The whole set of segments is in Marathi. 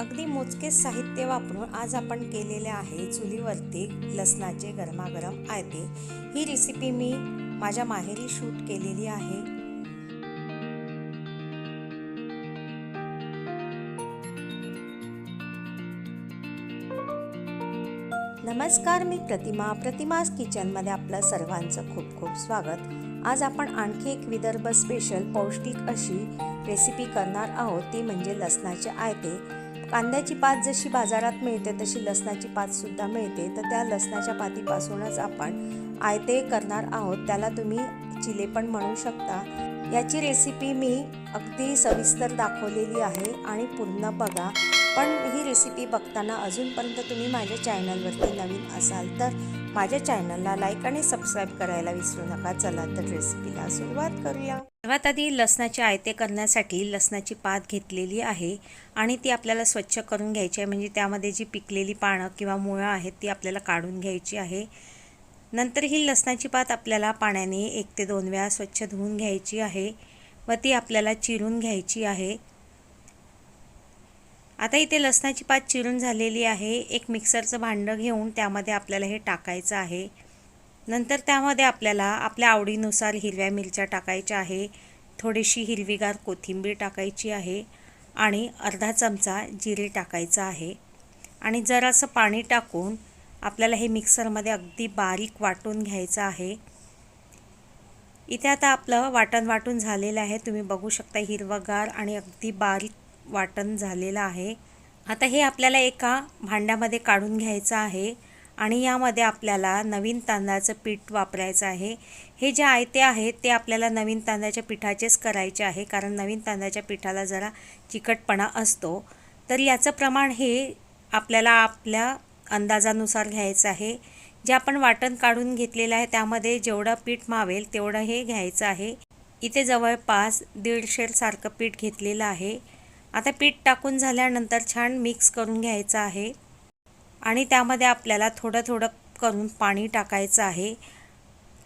अगदी मोजकेच साहित्य वापरून आज आपण केलेले आहे चुलीवरती लसणाचे गरमागरम आयते. ही रेसिपी मी माझ्या माहेरी शूट केलेली आहे. नमस्कार मी प्रतिमा. प्रतिमास किचनमध्ये आपलं सर्वांचं खूप खूप स्वागत. आज आपण आणखी एक विदर्भ स्पेशल पौष्टिक अशी रेसिपी करणार आहोत. ती म्हणजे लसणाचे आयते. कांद्याची पात जशी बाजारात मिळते तशी लसणाची पातसुद्धा मिळते. तर त्या लसणाच्या पातीपासूनच आपण आयते करणार आहोत. त्याला तुम्ही चिले पण म्हणू शकता. याची रेसिपी मी अगदी सविस्तर दाखवलेली आहे आणि पूर्ण बघा. पण ही रेसिपी बघताना अजूनपर्यंत तुम्ही माझ्या चॅनलवरती नवीन असाल तर माझ्या चॅनलला लाईक आणि सबस्क्राईब करायला विसरू नका. चला तर रेसिपीला सुरुवात करूया. सर्वात आधी लसणाचे आयते करण्यासाठी लसणाची पात घेतलेली आहे आणि ती आपल्याला स्वच्छ करून घ्यायची आहे. म्हणजे त्यामध्ये जी पिकलेली पानं किंवा मुळं आहेत ती आपल्याला काढून घ्यायची आहे. नंतर ही लसणाची पात आपल्याला पाण्याने एक ते दोन वेळा स्वच्छ धुवून घ्यायची आहे. व ती आपल्याला चिरून घ्यायची आहे. आता इथे लसणाची पात चिरून झालेली आहे. एक मिक्सरचं भांडं घेऊन त्यामध्ये आपल्याला हे टाकायचं आहे. नंतर त्यामध्ये आपल्याला आपल्या आवडीनुसार हिरव्या मिरच्या टाकायच्या आहे. थोडीशी हिरवीगार कोथिंबीर टाकायची आहे आणि अर्धा चमचा जिरे टाकायचं आहे. आणि जरासं पाणी टाकून आपल्याला हे मिक्सरमध्ये अगदी बारीक वाटून घ्यायचं आहे. इथे आता आपलं वाटण वाटून झालेलं आहे. तुम्ही बघू शकता हिरवगार आणि अगदी बारीक वाटण झालेलं आहे. आता हे आपल्याला एका भांड्यामध्ये काढून घ्यायचं आहे आणि यामध्ये आपल्याला नवीन तांदळाचं पीठ वापरायचं आहे. हे जे आयते आहेत ते आपल्याला नवीन तांदळाच्या पिठाचेच करायचे आहे कारण नवीन तांदळाच्या पिठाला जरा चिकटपणा असतो. तर याचं प्रमाण हे आपल्याला आपल्या अंदाजानुसार घ्यायचं आहे. जे आपण वाटण काढून घेतलेलं आहे त्यामध्ये जेवढं पीठ मावेल तेवढं हे घ्यायचं आहे. इथे जवळपास दीडशेरसारखं पीठ घेतलेलं आहे. आता पीठ टाकून झाल्यानंतर छान मिक्स करून घ्यायचं आहे. आणि त्यामध्ये आपल्याला थोडं थोडं करून पाणी टाकायचं आहे.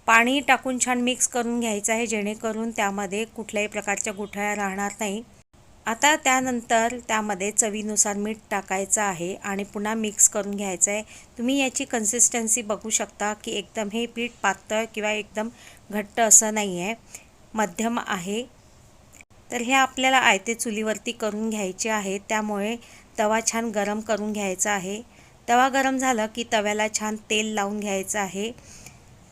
पाणी टाकून छान मिक्स करून घ्यायचं आहे जेणेकरून त्यामध्ये कुठल्याही प्रकारच्या गुठळ्या राहणार नाही. आता त्यानंतर त्यामध्ये चवीनुसार मीठ टाकायचं आहे आणि पुन्हा मिक्स करून घ्यायचं आहे. तुम्ही याची कन्सिस्टन्सी बघू शकता की एकदम हे पीठ पातळ किंवा एकदम घट्ट असं नाही आहे मध्यम आहे. तर हे आपल्याला आयते चुलीवरती करून घ्यायचे आहे. त्यामुळे तवा छान गरम करून घ्यायचा आहे. तवा गरम झालं की तव्याला छान तेल लावून घ्यायचं आहे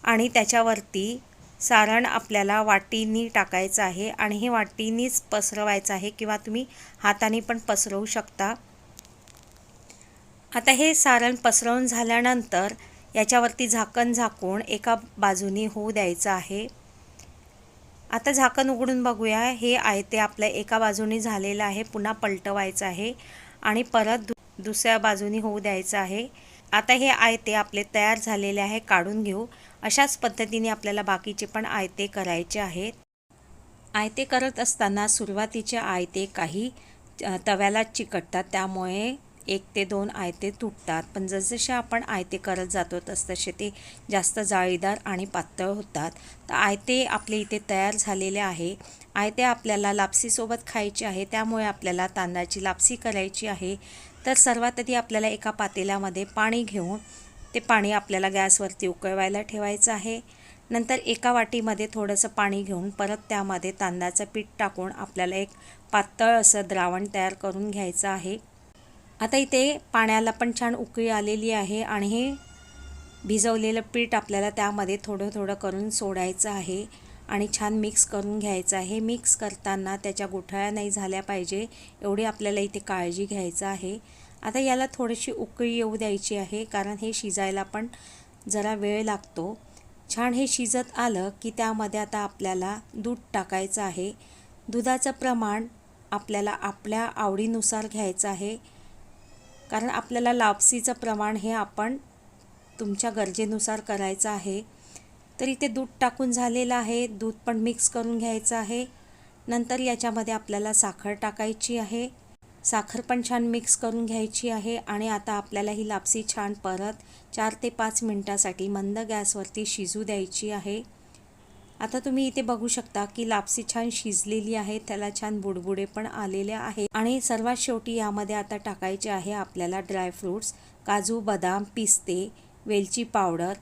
आणि त्याच्यावरती सारण आपल्याला वाटीनी टाकायचं आहे आणि हे वाटीनीच पसरवायचं आहे किंवा तुम्ही हाताने पण पसरवू शकता. आता हे सारण पसरवून झाल्यानंतर याच्यावरती झाकण झाकून एका बाजूनी होऊ द्यायचं आहे. आता झाकण उघडून बघूया. हे आहे ते आपल्या एका बाजूनी झालेलं आहे. पुन्हा पलटवायचं आहे आणि परत दु दुसऱ्या बाजूनी होऊ द्यायचं आहे. आता हे आयते आपले तयार झालेले आहे. काढून घेऊ. अशाच पद्धतीने आपल्याला बाकीचे पण आयते करायचे आहेत. आयते करत असताना सुरुवातीचे आयते काही तव्याला चिकटतात. त्यामुळे एक ते दोन आयते तुटतात. पण जसजसे आपण आयते करत जातो तसतसे ते जास्त जाळीदार आणि पातळ होतात. तर आयते आपले इथे तयार झालेले आहे. आयते आपल्याला लापसीसोबत खायचे आहे. त्यामुळे आपल्याला तांदळाची लापसी करायची आहे. तर सर्वात आधी आपल्याला एका पातेल्यामध्ये पाणी घेऊन ते पाणी आपल्याला गॅसवरती उकळवायला ठेवायचं आहे. नंतर एका वाटीमध्ये थोडंसं पाणी घेऊन परत त्यामध्ये तांदळाचं पीठ टाकून आपल्याला एक पातळ असं द्रावण तयार करून घ्यायचं आहे. आता इथे पाण्याला पण छान उकळी आलेली आहे आणि हे भिजवलेलं पीठ आपल्याला त्यामध्ये थोडं थोडं करून सोडायचं आहे आणि छान मिक्स करून घ्यायचं आहे. मिक्स करताना त्याच्या गोठाळ्या नाही झाल्या पाहिजे एवढी आपल्याला इथे काळजी घ्यायचं आहे. आता याला थोडीशी उकळी येऊ द्यायची आहे कारण हे शिजायला पण जरा वेळ लागतो. छान हे शिजत आलं की त्यामध्ये आता आपल्याला दूध टाकायचं आहे. दुधाचं प्रमाण आपल्याला आपल्या आवडीनुसार घ्यायचं आहे. कारण आपल्याला लापसीचं प्रमाण हे आपण तुमच्या गरजेनुसार करायचं आहे. तर इथे दूध टाकून झालेलं आहे. दूध पण मिक्स करून घ्यायचं आहे. नंतर याच्यामध्ये आपल्याला साखर टाकायची आहे. साखर पण छान मिक्स करून घ्यायची आहे आणि आता आपल्याला ही लापसी छान परत चार ते पाच मिनटासाठी मंद गॅसवरती शिजू द्यायची आहे. आता तुम्ही इथे बघू शकता की लापसी छान शिजलेली आहे त्याला छान बुडबुडे पण आलेले आहे. आणि सर्वात शेवटी यामध्ये आता टाकायचे आहे आपल्याला ड्रायफ्रूट्स काजू बदाम पिस्ते वेलची पावडर.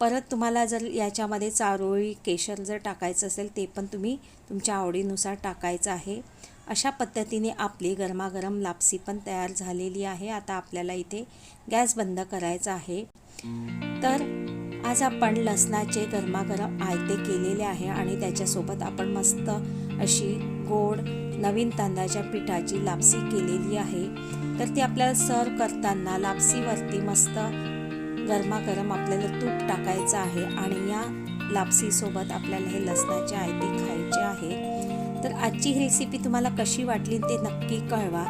परत तुम्हाला जर याच्यामध्ये चारोळी केशर जर टाकायचं असेल ते पण तुम्ही तुमच्या आवडीनुसार टाकायचं आहे. अशा पद्धतीने आपली गरमागरम लापसी पण तयार झालेली आहे. आता आपल्याला इथे गॅस बंद करायचा आहे. तर आज आपण लसणाचे गरमागरम आयते केलेले आहे आणि त्याच्यासोबत आपण मस्त अशी गोड नवीन तांदळाच्या पिठाची लापसी केलेली आहे. तर ती आपल्याला सर्व करताना लापसीवरती मस्त गरमागरम आपल्याला तूप टाकायचं आहे आणि या लापसीसोबत आपल्याला हे लसणाचे आयते खायचे आहे. तर आजची ही रेसिपी तुम्हाला कशी वाटली ते नक्की कळवा.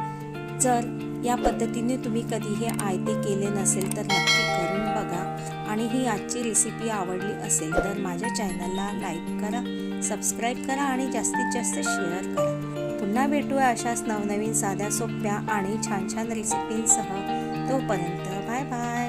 जर या पद्धतीने तुम्ही कधी हे आयते केले नसेल तर नक्की करून बघा आणि ही आजची रेसिपी आवडली असेल तर माझ्या चॅनलला लाईक करा सबस्क्राईब करा आणि जास्तीत जास्त शेअर करा. पुन्हा भेटूया अशाच नवनवीन साध्या सोप्या आणि छान छान रेसिपींसह तोपर्यंत बाय बाय